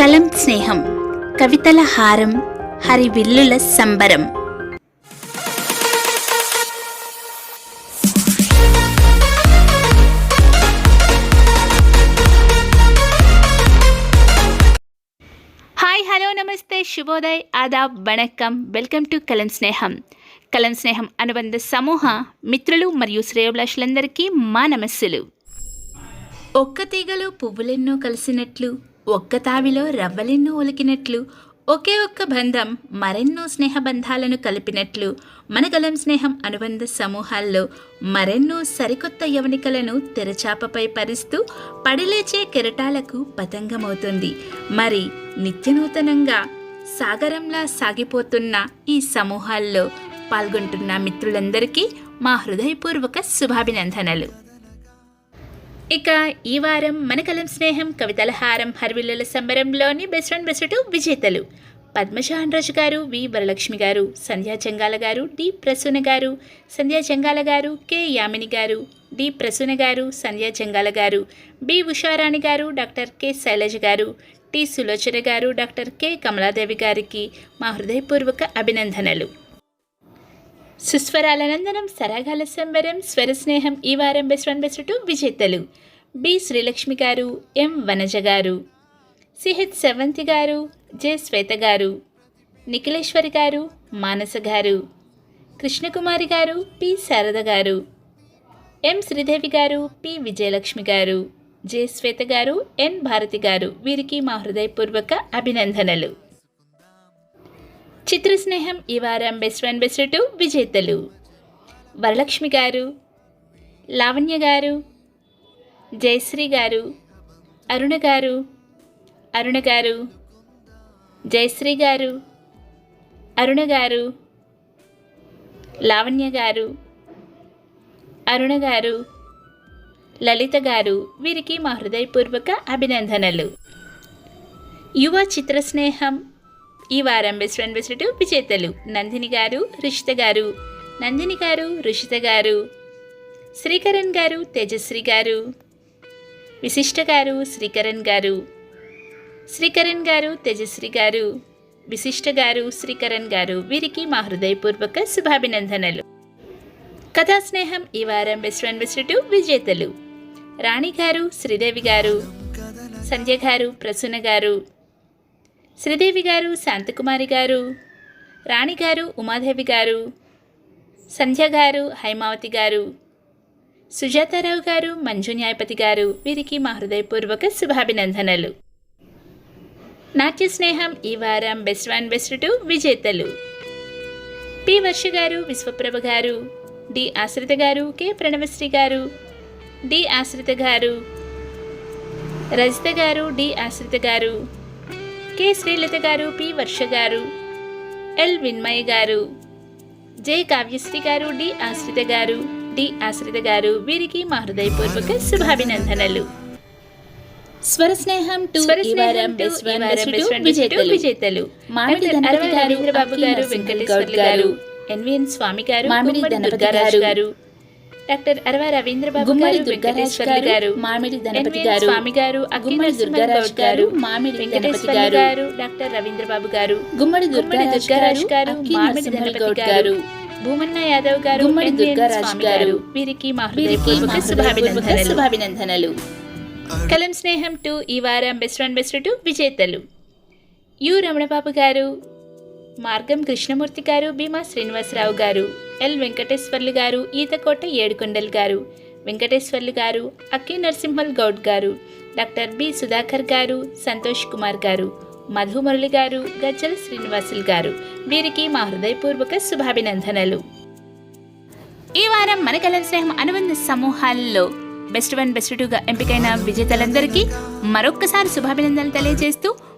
కలం స్నేహం కవితల హారం హరివిల్లుల సంబరం హాయ్ హలో నమస్తే శుభోదయ్ ఆదాబ్ వణక్కం వెల్కమ్ టు కలం స్నేహం కలం స్నేహం అనుబంధ సమూహ మిత్రులు మరియు శ్రేయోభిలాషులందరికీ మా నమస్సులు. ఒక్క తీగలో పువ్వులెన్నో కలిసినట్లు ఒక్క తావిలో రవ్వలెన్నో ఒలికినట్లు ఒకే ఒక్క బంధం మరెన్నో స్నేహ బంధాలను కలిపినట్లు మన కలం స్నేహం అనుబంధ సమూహాల్లో మరెన్నో సరికొత్త యవనికలను తెరచాపపై పరిస్తూ పడిలేచే కెరటాలకు పతంగమవుతుంది. మరి నిత్యనూతనంగా సాగరంలా సాగిపోతున్న ఈ సమూహాల్లో పాల్గొంటున్న మిత్రులందరికీ మా హృదయపూర్వక శుభాభినందనలు. ఇక ఈ వారం మన కలం స్నేహం కవితల హారం హర్విల్లుల సంబరంలోని బెస్ట్ అండ్ బెస్ట్ విజేతలు. పద్మశాన్రాజు గారు వి. వరలక్ష్మి గారు సంధ్యా చెంగాల గారు డి. ప్రసూన గారు సంధ్యా చెంగాల గారు కె. యామిని గారు డి. ప్రసూన గారు సంధ్యా చెంగాల గారు బి. ఉషారాణి గారు డాక్టర్ కె. శైలజ గారు టి. సులోచన గారు డాక్టర్ కె. కమలాదేవి గారికి మా హృదయపూర్వక అభినందనలు. సుస్వరాలనందనం సరాగాల సంబరం స్వర స్నేహం ఈ వారం బెస్ట్ వన్ బెస్ట్ టూ విజేతలు. బి శ్రీలక్ష్మి గారు ఎం వనజ గారు. సిహెచ్ సెవంతి గారు జె శ్వేత గారు. నిఖిలేశ్వరి గారు మానస గారు. కృష్ణకుమారి గారు పి శారద గారు. ఎం శ్రీదేవి గారు పి విజయలక్ష్మి గారు. జె శ్వేత గారు ఎన్ భారతి గారు. వీరికి మా హృదయపూర్వక అభినందనలు. చిత్రస్నేహం ఈ వారం బెస్ట్ వన్ బెస్ట్ టూ విజేతలు. వరలక్ష్మి గారు లావణ్య గారు జయశ్రీ గారు అరుణ గారు అరుణ గారు జయశ్రీ గారు అరుణ గారు లావణ్య గారు అరుణ గారు లలిత గారు వీరికి మా హృదయపూర్వక అభినందనలు. యువ చిత్రస్నేహం ఈ వారం బెస్ట్ ఫ్రెండ్ బెస్ట్ టూ విజేతలు. నందిని గారు రిషిత గారు. నందిని గారు రిషిత గారు. శ్రీకరణ్ గారు తేజశ్రీ గారు. విశిష్ట గారు శ్రీకరణ్ గారు. శ్రీకరణ్ గారు తేజశ్రీ గారు. విశిష్ట గారు శ్రీకరణ్ గారు. వీరికి మా హృదయపూర్వక శుభాభినందనలు. కథా స్నేహం ఈ వారం బెస్ట్ ఫ్రెండ్ బెస్ట్ టూ విజేతలు. రాణి గారు శ్రీదేవి గారు. సంధ్య గారు ప్రసూన గారు. శ్రీదేవి గారు శాంతకుమారి గారు రాణి గారు ఉమాదేవి గారు సంధ్య గారు హైమావతి గారు సుజాతారావు గారు మంజు న్యాయపతి గారు వీరికి మా హృదయపూర్వక శుభాభినందనలు. నాట్య స్నేహం ఈ వారం బెస్ట్ వన్ బెస్ట్ టూ విజేతలు. పి వర్ష గారు విశ్వప్రభ గారు డి ఆశ్రిత గారు కె ప్రణవశ్రీ గారు డి ఆశ్రిత గారు రజిత గారు డి ఆశ్రిత గారు కె. శ్రీలత గారు పి. వర్ష గారు ఎల్. విన్మయ్ గారు జె. కావ్యశ్రీ గారు డి. ఆశ్రిత గారు డి. ఆశ్రిత గారు వీరికి మా హృదయపూర్వక శుభాభినందనలు. స్వర స్నేహం టు టూ విజేతలు. మామిడి ధనపతి గారు వెంకటేశ్వర గారు ఎన్విఎన్ స్వామి గారు మామిడి గారు డాక్టర్ అరవ రవీంద్రబాబు గారు వెంకటేశ్వర్లు గారు, మామిడి ఎన్విఎన్ గారు, స్వామి గారు గుమ్మడి దుర్గారాజు గారు మామిడి వెంకటేశ్వర్లు గారు, డాక్టర్ రవీంద్రబాబు గారు గుమ్మడి దుర్గారాజు గారు మామిడి గౌడ్ గారు భూమన్న యాదవ్ గారు గుమ్మడి దుర్గారాజు గారు, వీరికి మా శుభాభినందనలు. కలం స్నేహం టూ ఈ వారం బెస్ట్ వన్ బెస్ట్ టూ విజేతలు. యు రమణబాబు గారు మార్గం కృష్ణమూర్తి గారు భీమా శ్రీనివాసరావు గారు ఎల్ వెంకటేశ్వర్లు గారు ఈతకోట ఏడుకొండల్ గారు వెంకటేశ్వర్లు గారు అక్కి నరసింహల్ గౌడ్ గారు డాక్టర్ బి సుధాకర్ గారు సంతోష్ కుమార్ గారు మధుమురళి గారు గజ్జల శ్రీనివాసులు గారు. వీరికి మా హృదయపూర్వక శుభాభినందనలు. ఈ వారం మన కలం స్నేహం అనుబంధ సమూహాల్లో బెస్ట్ వన్ బెస్ట్ టూగా ఎంపికైన విజేతలందరికీ మరొక్కసారి శుభాభినందనలు తెలియజేస్తూ